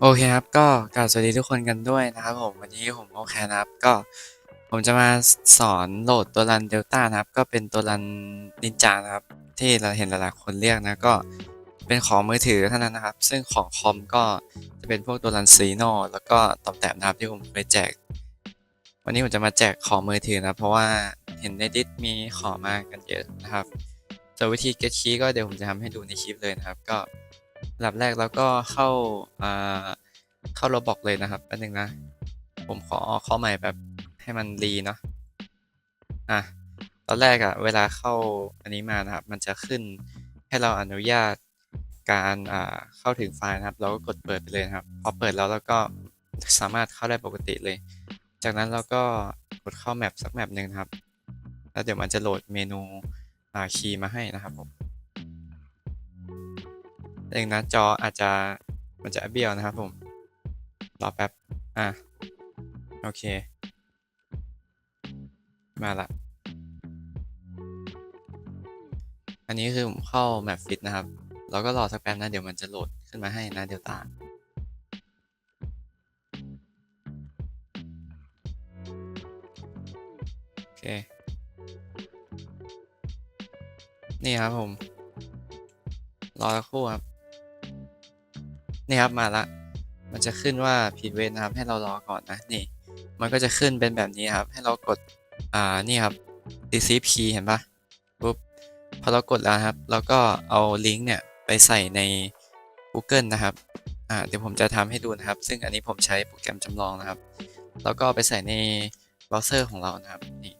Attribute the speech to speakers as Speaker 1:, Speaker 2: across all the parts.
Speaker 1: โอเคครับก็กราบสวัสดีทุกคนกันด้วยนะครับผมวันนี้ผมโอเคนะครับก็ผมจะมาสอนโหลดตัวรันเดลต้านะครับ ก็เป็นตัวรันนินจานะครับ ที่เราเห็นหลายๆคนเรียกนะก็เป็นของมือถือเท่านั้นนะครับ ซึ่งของคอมก็จะเป็นพวกตัวรันซีโนแล้วก็ตอมแต้มนะครับที่ผมเคยแจก วันนี้ผมจะมาแจกของมือถือนะเพราะว่าเห็นในดิสมีขอมากันเยอะนะครับส่วนวิธี get key ก็เดี๋ยวผมจะทำให้ดูในคลิปเลยนะครับ ก็ ลำดับแรกแล้วก็เข้าอ่าเข้าระบบเลยนะครับแป๊บนึงนะ ผมขอเข้าใหม่แบบให้มันรีเนาะอะตอนแรกอะเวลาเข้าอันนี้มานะครับ มันจะขึ้นให้เราอนุญาตการอ่าเข้าถึงไฟล์นะครับ เราก็กดเปิดไปเลยครับ พอเปิดแล้วเราก็สามารถเข้าได้ปกติเลย จากนั้นเราก็กดเข้าแมปสักแมปหนึ่งครับ แล้วเดี๋ยวมันจะโหลดเมนูอาคีย์มาให้นะครับผม เองนะจออาจจะมันจะเบี้ยวนะครับผม รอแป๊บ อะ โอเค มาละ อันนี้คือผมเข้าแมปฟิตนะครับ เราก็รอสักแป๊บนะ เดี๋ยวมันจะโหลดขึ้นมาให้นะเดลต้าโอเค นี่ครับผม รอสักครู่ครับ นี่ครับมาละ มันจะขึ้นว่าผิดเวทนะครับ ให้เรารอก่อนนะนี่ มันก็จะขึ้นเป็นแบบนี้ครับ ให้เรากดอ่านี่ครับ receive key เห็นปะปุ๊บพอเรากดแล้วครับเราก็เอาลิงก์เนี่ยไปใส่ใน Google นะครับอ่าเดี๋ยวผมจะทำให้ดูนะครับ ซึ่งอันนี้ผมใช้โปรแกรมจำลองนะครับ แล้วก็ไปใส่ในเบราว์เซอร์ของเรานะครับนี่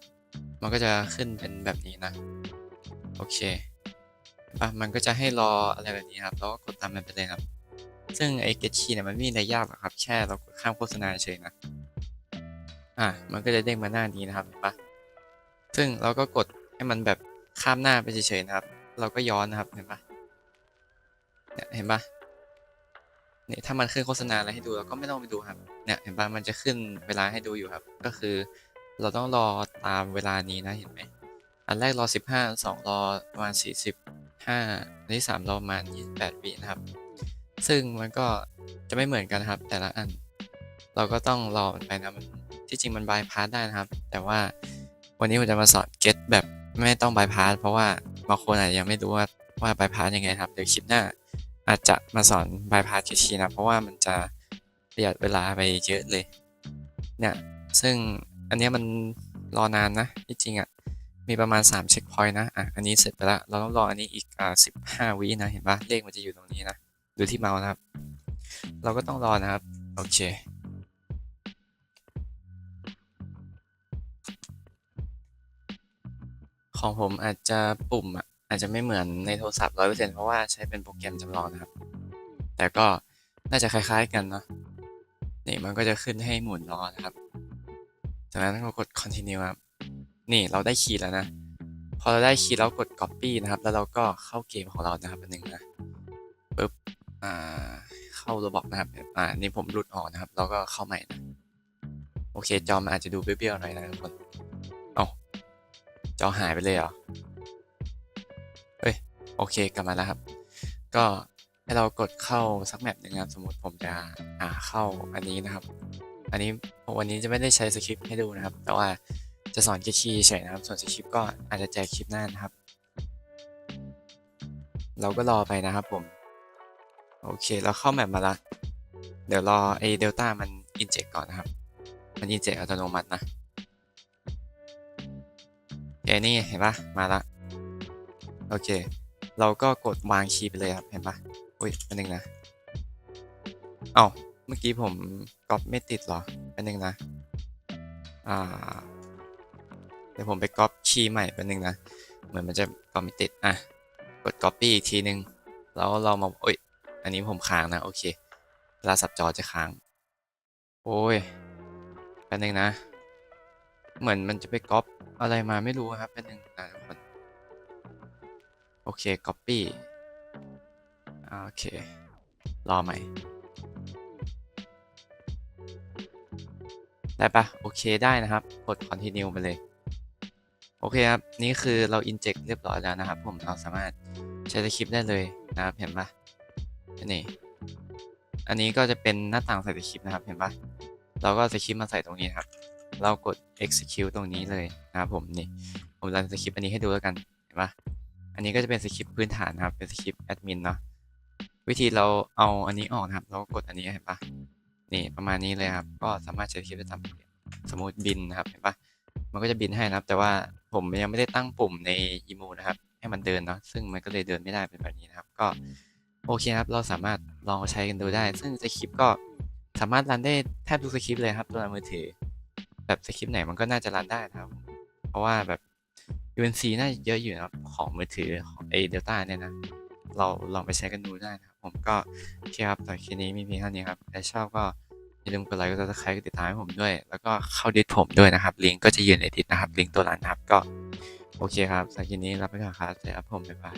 Speaker 1: มันก็จะขึ้นเป็นแบบนี้นะ โอเคปะมันก็จะให้รออะไรแบบนี้ครับ แล้วก็กดตามมันไปเลยครับ ซึ่งไอ้ get key เนี่ยมันไม่มีอะไรยากหรอกครับ แค่เรากดข้ามโฆษณาเฉยนะ อะ มันก็จะเด้งมาหน้านี้นะครับเห็นปะซึ่งเราก็กดให้มันแบบข้ามหน้าไปเฉยๆนะครับ เราก็ย้อนนะครับเห็นปะเนี่ยเห็นปะเนี่ยถ้ามันขึ้นโฆษณาอะไรให้ดูเราก็ไม่ต้องไปดูครับ เนี่ยเห็นปะมันจะขึ้นเวลาให้ดูอยู่ครับ ก็คือเราต้องรอตามเวลานี้นะเห็นไหมอันแรกรอ 15 2 รอประมาณ 45อันที่3รอประมาณ28วินะครับ ซึ่งมันก็จะไม่เหมือนกันนะครับ แต่ละอัน เราก็ต้องรอมันไปนะมันที่จริงมันบายพาสได้นะครับ แต่ว่าวันนี้ผมจะมาสอน get แบบไม่ต้องบายพาสเพราะว่าบางคนอาจจะยังไม่รู้ว่าว่าบายพาสยังไงครับเดี๋ยวคลิปหน้า อาจจะมาสอนบายพาสทีนะเพราะว่ามันจะประหยัดเวลาไปเยอะเลยเนี่ยซึ่งอันนี้มันรอนานนะที่จริงอะ่ะมีประมาณ 3 เช็คพอยต์นะ อะ อันนี้เสร็จไปแล้ว เราต้องรออันนี้อีก อ่า15วินะ เห็นปะเลขมันจะอยู่ตรงนี้นะ ดูที่เมาส์นะครับ เราก็ต้องรอนะครับ โอเค ของผมอาจจะปุ่มอะอาจจะไม่เหมือนในโทรศัพท์100%เพราะว่าใช้เป็นโปรแกรมจำลองนะครับ แต่ก็น่าจะคล้ายๆกันเนาะนี่มันก็จะขึ้นให้หมุนรอนะครับ จากนั้นก็กด continue ครับ นี่เราได้คีย์แล้วนะ พอเราได้คีย์แล้วกด copy นะครับ แล้วเราก็เข้าเกมของเรานะครับอันหนึ่งนะ อ่า เข้าระบบนะครับ อ่า นี่ผมหลุดออกนะครับเราก็เข้าใหม่นะ โอเค จอมันอาจจะดูเบี้ยวๆหน่อยนะทุกคน เอาจอหายไปเลยเหรอ เฮ้ย โอเค กลับมาแล้วครับ ก็ให้เรากดเข้าสักแมปหนึ่งนะครับ สมมติผมจะ อ่า เข้าอันนี้นะครับ อันนี้วันนี้จะไม่ได้ใช้สคริปต์ให้ดูนะครับ แต่ว่าจะสอนแค่คีย์เฉยนะครับ ส่วนสคริปต์ก็อาจจะแจกคลิปหน้านะครับ เราก็รอไปนะครับผม โอเค เราเข้าแมปมาละเดี๋ยวรอไอเดลต้ามันอินเจกก่อนนะครับ มันอินเจกอัตโนมัตินะเอนี่เห็นปะมาละโอเค เราก็กดวางคีย์ไปเลยครับ เห็นปะอุ้ยอันนึงนะ เอ้า เมื่อกี้ผมก๊อปไม่ติดเหรออันนึงนะ อ่า เดี๋ยวผมไปก๊อปคีย์ใหม่แป๊บนึงนะ เหมือนมันจะก๊อปไม่ติด อะ กด copy อีกทีนึง แล้วเรามาโอ้ย อันนี้ผมค้างนะ โอเคเวลาสับจอจะค้าง โอ้ยแป๊บนึงนะ เหมือนมันจะไปก๊อปอะไรมาไม่รู้ครับแป๊บนึงนะทุกคนโอเค copy อ่าโอเค รอใหม่ ได้ปะโอเคได้นะครับ กด continue ไปเลย โอเคครับ นี่คือเรา inject เรียบร้อยแล้วนะครับ ผมเราสามารถใช้สคริปต์ได้เลยนะครับ เห็นปะ นี่ อันนี้ก็จะเป็นหน้าต่างใส่สคริปต์นะครับ เห็นปะเราก็สคริปต์มาใส่ตรงนี้ครับ เรากด execute ตรงนี้เลยนะครับผมนี่ ผมรันสคริปต์อันนี้ให้ดูแล้วกัน เห็นปะอันนี้ก็จะเป็นสคริปต์พื้นฐานนะครับ เป็นสคริปต์แอดมินเนาะ วิธีเราเอาอันนี้ออกนะครับ เราก็กดอันนี้เห็นปะนี่ประมาณนี้เลยครับ ก็สามารถใช้สคริปต์ได้ตามสมมติบินนะครับ เห็นปะมันก็จะบินให้นะครับ แต่ว่าผมยังไม่ได้ตั้งปุ่มในอีโมนะครับ ให้มันเดินเนาะ ซึ่งมันก็เลยเดินไม่ได้เป็นแบบนี้นะครับ ก็ โอเคครับ เราสามารถลองใช้กันดูได้ ซึ่งสคริปต์ก็สามารถรันได้แทบทุกสคริปต์เลยครับตัวมือถือ แบบสคริปต์ไหนมันก็น่าจะรันได้นะครับ เพราะว่าแบบ UNC น่าจะเยอะอยู่นะครับของมือถือของไอเดลต้าเนี่ยนะ เราลองไปใช้กันดูได้นะครับ ผมก็โอเคครับตอคลิปนี้มีเพียงเท่านี้ครับถ้าชอบก็อย่าลืมกดไลค์กดซับสไครต์กดติดตามให้ผมด้วย แล้วก็เข้าดิสผมด้วยนะครับ ลิงก์ก็จะอยู่ในดิสนะครับ ลิงก์ตัวร้านนะครับ ก็โอเคครับสำหรับคลิปนี้รับไปก่อนครับเจอกันครับผมบ๊ายบาย